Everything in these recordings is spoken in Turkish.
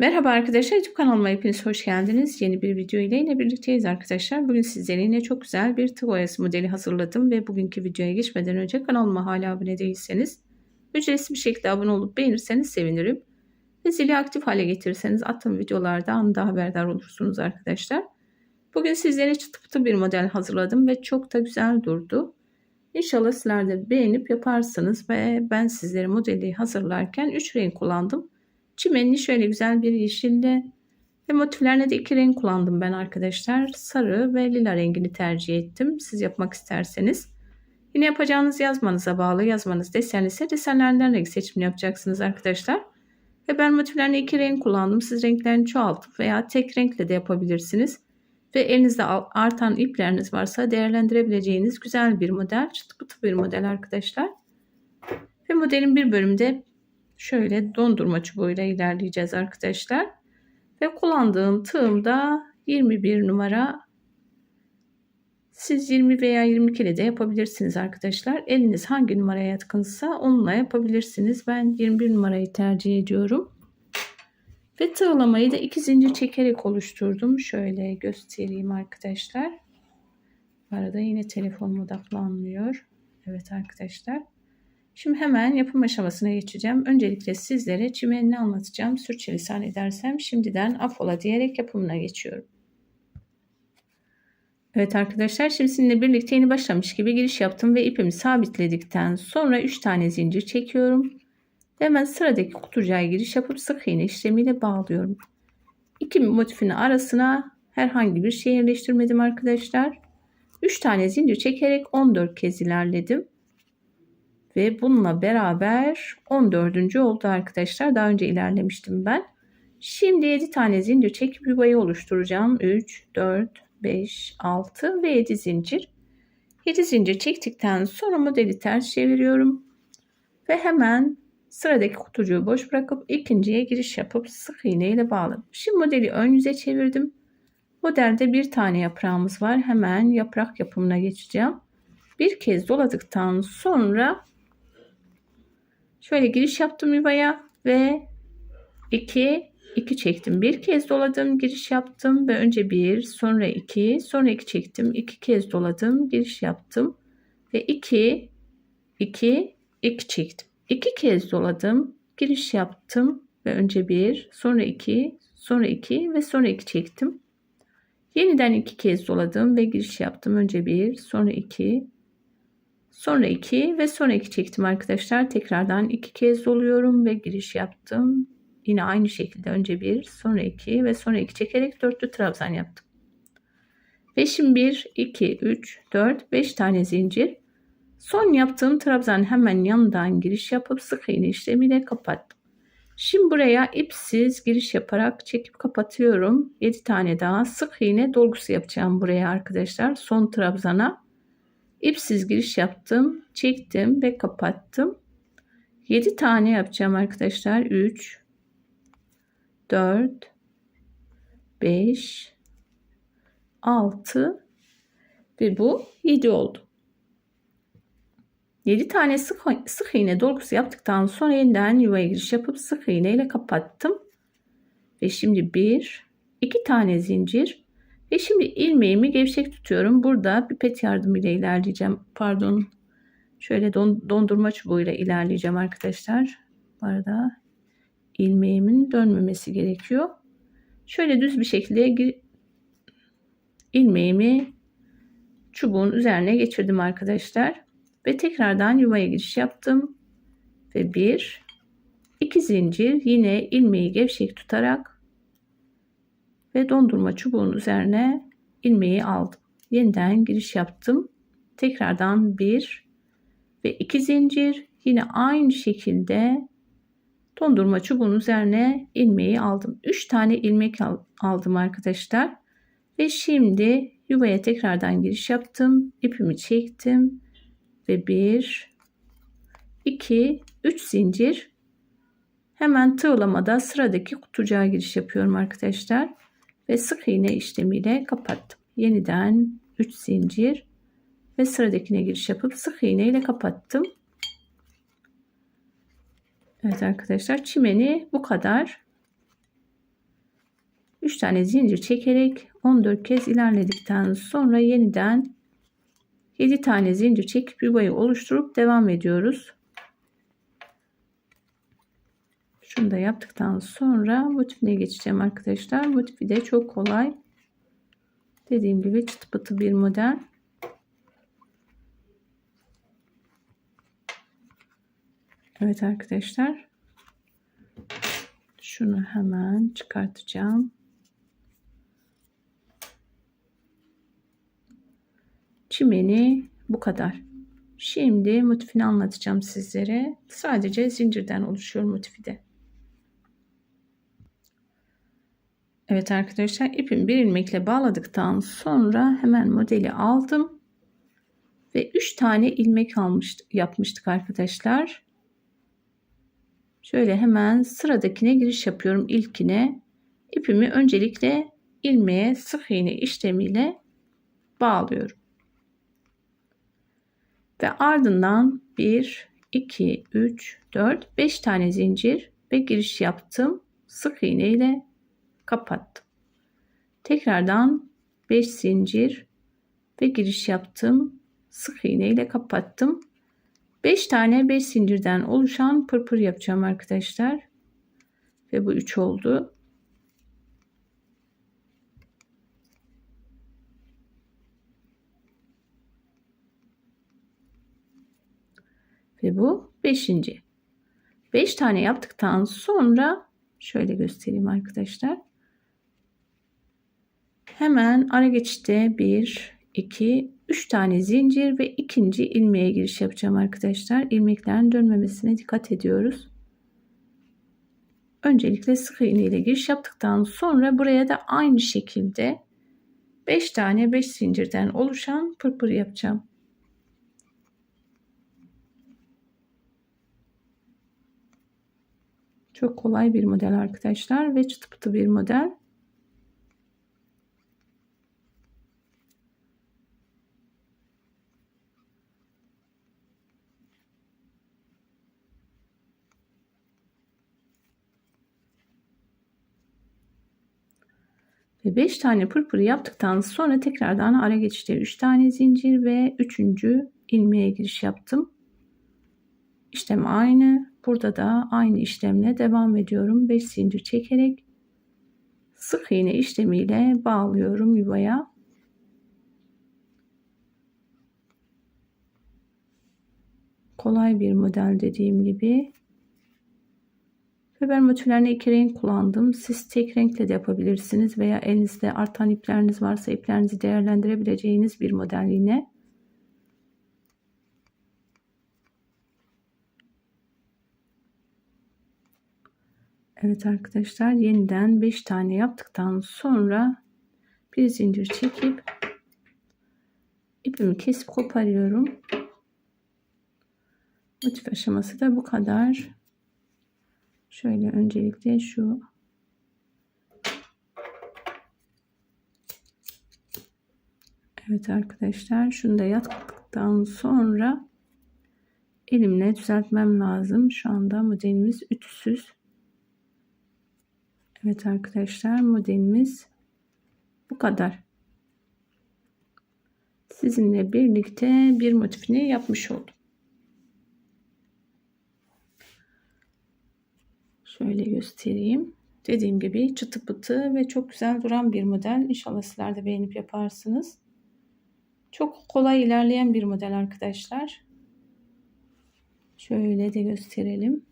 Merhaba arkadaşlar YouTube kanalıma hepiniz hoş geldiniz. Yeni bir video ile yine birlikteyiz arkadaşlar. Bugün sizlere yine çok güzel bir tığ oyası modeli hazırladım ve bugünkü videoya geçmeden önce kanalıma hala abone değilseniz ücretsiz bir şekilde abone olup beğenirseniz sevinirim. Ve zili aktif hale getirirseniz attığım videolarda anında haberdar olursunuz arkadaşlar. Bugün sizlere çıtı pıtı bir model hazırladım ve çok da güzel durdu. İnşallah sizler de beğenip yaparsınız ve ben sizlere modeli hazırlarken 3 renk kullandım. Çimenini şöyle güzel bir yeşille ve motiflerine de iki renk kullandım ben arkadaşlar. Sarı ve lila rengini tercih ettim. Siz yapmak isterseniz. Yine yapacağınız yazmanıza bağlı. Yazmanız desen ise desenlerden renk seçimini yapacaksınız arkadaşlar. Ve ben motiflerine iki renk kullandım. Siz renklerini çoğaltıp veya tek renkle de yapabilirsiniz. Ve elinizde artan ipleriniz varsa değerlendirebileceğiniz güzel bir model. Çıtı pıtı bir model arkadaşlar. Ve modelin bir bölümde şöyle dondurma çubuğuyla ilerleyeceğiz arkadaşlar. Ve kullandığım tığımda 21 numara. Siz 20 veya 22 ile de yapabilirsiniz arkadaşlar. Eliniz hangi numaraya yatkınsa onunla yapabilirsiniz. Ben 21 numarayı tercih ediyorum. Ve tığlamayı da iki zincir çekerek oluşturdum. Şöyle göstereyim arkadaşlar. Bu arada yine telefon odaklanmıyor. Evet arkadaşlar. Şimdi hemen yapım aşamasına geçeceğim. Öncelikle sizlere çimenini anlatacağım. Sürçülisan edersem şimdiden affola diyerek yapımına geçiyorum. Evet arkadaşlar şimdi sizinle birlikte yeni başlamış gibi giriş yaptım ve ipimi sabitledikten sonra 3 tane zincir çekiyorum. Hemen sıradaki kutucuğa giriş yapıp sık iğne işlemiyle bağlıyorum. İki motifin arasına herhangi bir şey yerleştirmedim arkadaşlar. 3 tane zincir çekerek 14 kez ilerledim. Ve bununla beraber 14. oldu arkadaşlar. Daha önce ilerlemiştim ben. Şimdi 7 tane zincir çekip yuvayı oluşturacağım. 3, 4, 5, 6 ve 7 zincir. 7 zincir çektikten sonra modeli ters çeviriyorum. Ve hemen sıradaki kutucuğu boş bırakıp ikinciye giriş yapıp sık iğne ile bağladım. Şimdi modeli ön yüze çevirdim. Modelde bir tane yaprağımız var. Hemen yaprak yapımına geçeceğim. Bir kez doladıktan sonra Şöyle giriş yaptım yuvaya ve 2 2 çektim. Bir kez doladım, giriş yaptım ve önce 1, sonra 2, sonra 2 çektim. 2 kez doladım, giriş yaptım ve 2 2 2 çektim. 2 kez doladım, giriş yaptım ve önce 1, sonra 2, sonra 2 ve sonra 2 çektim. Yeniden 2 kez doladım ve giriş yaptım. Önce 1, sonra 2, Sonra 2 ve sonra 2 çektim arkadaşlar. Tekrardan 2 kez doluyorum ve giriş yaptım. Yine aynı şekilde önce 1, sonra 2 ve sonra 2 çekerek dörtlü trabzan yaptım. Ve şimdi 1, 2, 3, 4, 5 tane zincir. Son yaptığım trabzan hemen yanından giriş yapıp sık iğne işlemiyle kapattım. Şimdi buraya ipsiz giriş yaparak çekip kapatıyorum. 7 tane daha sık iğne dolgusu yapacağım buraya arkadaşlar. Son trabzana ipsiz giriş yaptım, çektim ve kapattım. 7 tane yapacağım arkadaşlar. 3 4 5 6 ve bu 7 oldu. 7 tane sık, sık iğne dolgusu yaptıktan sonra yeniden yuvaya giriş yapıp sık iğne ile kapattım. Ve şimdi 1 2 tane zincir ve şimdi ilmeğimi gevşek tutuyorum. Burada pipet yardımıyla ilerleyeceğim. Pardon. Şöyle don, dondurma çubuğuyla ilerleyeceğim arkadaşlar. Bu arada ilmeğimin dönmemesi gerekiyor. Şöyle düz bir şekilde ilmeğimi çubuğun üzerine geçirdim arkadaşlar. Ve tekrardan yuvaya giriş yaptım. Ve bir, iki zincir yine ilmeği gevşek tutarak ve dondurma çubuğun üzerine ilmeği aldım. Yeniden giriş yaptım. Tekrardan bir ve iki zincir yine aynı şekilde dondurma çubuğun üzerine ilmeği aldım. 3 tane ilmek aldım arkadaşlar. Ve şimdi yuvaya tekrardan giriş yaptım. İpimi çektim ve 1 2 3 zincir hemen tığlamada sıradaki kutucuğa giriş yapıyorum arkadaşlar ve sık iğne işlemiyle kapattım. Yeniden 3 zincir ve sıradakine giriş yapıp sık iğne ile kapattım. Evet arkadaşlar çimeni bu kadar. 3 tane zincir çekerek 14 kez ilerledikten sonra yeniden 7 tane zincir çekip yuvayı oluşturup devam ediyoruz. Şunu da yaptıktan sonra motifine geçeceğim arkadaşlar. Motifi de çok kolay. Dediğim gibi çıtı pıtı bir model. Evet arkadaşlar. Şunu hemen çıkartacağım. Çimeni bu kadar. Şimdi motifini anlatacağım sizlere. Sadece zincirden oluşuyor motifi de. Evet arkadaşlar ipimi bir ilmekle bağladıktan sonra hemen modeli aldım. Ve 3 tane ilmek almıştık, yapmıştık arkadaşlar. Şöyle hemen sıradakine giriş yapıyorum ilkine. İpimi öncelikle ilmeğe sık iğne işlemiyle bağlıyorum. Ve ardından 1, 2, 3, 4, 5 tane zincir ve giriş yaptım. Sık iğne ile kapattım. Tekrardan 5 zincir ve giriş yaptım. Sık iğne ile kapattım. 5 tane 5 zincirden oluşan pırpır yapacağım arkadaşlar. Ve bu 3 oldu. Ve bu 5. 5 tane yaptıktan sonra şöyle göstereyim arkadaşlar. Hemen ara geçişte 1, 2, 3 tane zincir ve ikinci ilmeğe giriş yapacağım arkadaşlar. İlmeklerin dönmemesine dikkat ediyoruz. Öncelikle sık iğne ile giriş yaptıktan sonra buraya da aynı şekilde 5 tane 5 zincirden oluşan pırpır yapacağım. Çok kolay bir model arkadaşlar ve çıtı pıtı bir model. Ve 5 tane pırpır yaptıktan sonra tekrardan ara geçişte 3 tane zincir ve 3. ilmeğe giriş yaptım. İşlem aynı. Burada da aynı işlemle devam ediyorum. 5 zincir çekerek sık iğne işlemiyle bağlıyorum yuvaya. Kolay bir model dediğim gibi. Ve ben motiflerine iki renk kullandım. Siz tek renkle de yapabilirsiniz veya elinizde artan ipleriniz varsa iplerinizi değerlendirebileceğiniz bir model yine. Evet arkadaşlar yeniden 5 tane yaptıktan sonra bir zincir çekip ipimi kesip koparıyorum. Motif aşaması da bu kadar. Şöyle öncelikle şu Evet arkadaşlar şunu da yaptıktan sonra elimle düzeltmem lazım. Şu anda modelimiz ütüsüz. Evet arkadaşlar modelimiz bu kadar. Sizinle birlikte bir motifini yapmış oldum. Şöyle göstereyim. Dediğim gibi çıtı pıtı ve çok güzel duran bir model. İnşallah sizler de beğenip yaparsınız. Çok kolay ilerleyen bir model arkadaşlar. Şöyle de gösterelim.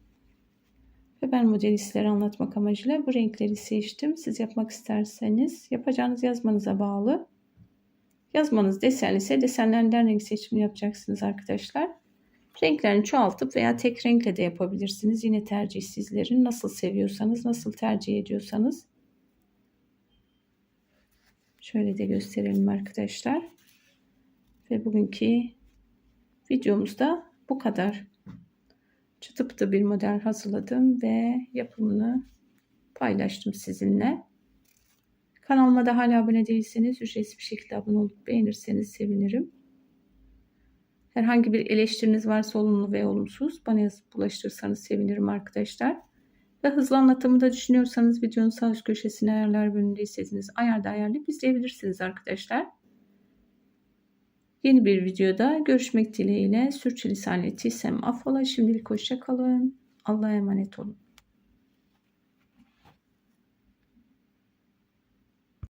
Ve ben modeli sizlere anlatmak amacıyla bu renkleri seçtim. Siz yapmak isterseniz yapacağınız yazmanıza bağlı. Yazmanız desenli ise desenlerden renk seçimi yapacaksınız arkadaşlar. Renklerini çoğaltıp veya tek renkle de yapabilirsiniz. Yine tercih sizlerin. Nasıl seviyorsanız, nasıl tercih ediyorsanız. Şöyle de gösterelim arkadaşlar. Ve bugünkü videomuzda bu kadar. Çıtı pıtı bir model hazırladım ve yapımını paylaştım sizinle. Kanalıma da hala abone değilseniz ücretsiz bir şekilde abone olup beğenirseniz sevinirim. Herhangi bir eleştiriniz varsa olumlu ve olumsuz bana yazıp ulaştırırsanız sevinirim arkadaşlar. Ve hızlı anlatımı da düşünüyorsanız videonun sağ üst köşesine ayarlar bölümünde istediğiniz ayarda ayarlayıp izleyebilirsiniz arkadaşlar. Yeni bir videoda görüşmek dileğiyle sürçülisan ettiysem affola. Şimdilik hoşça kalın. Allah'a emanet olun.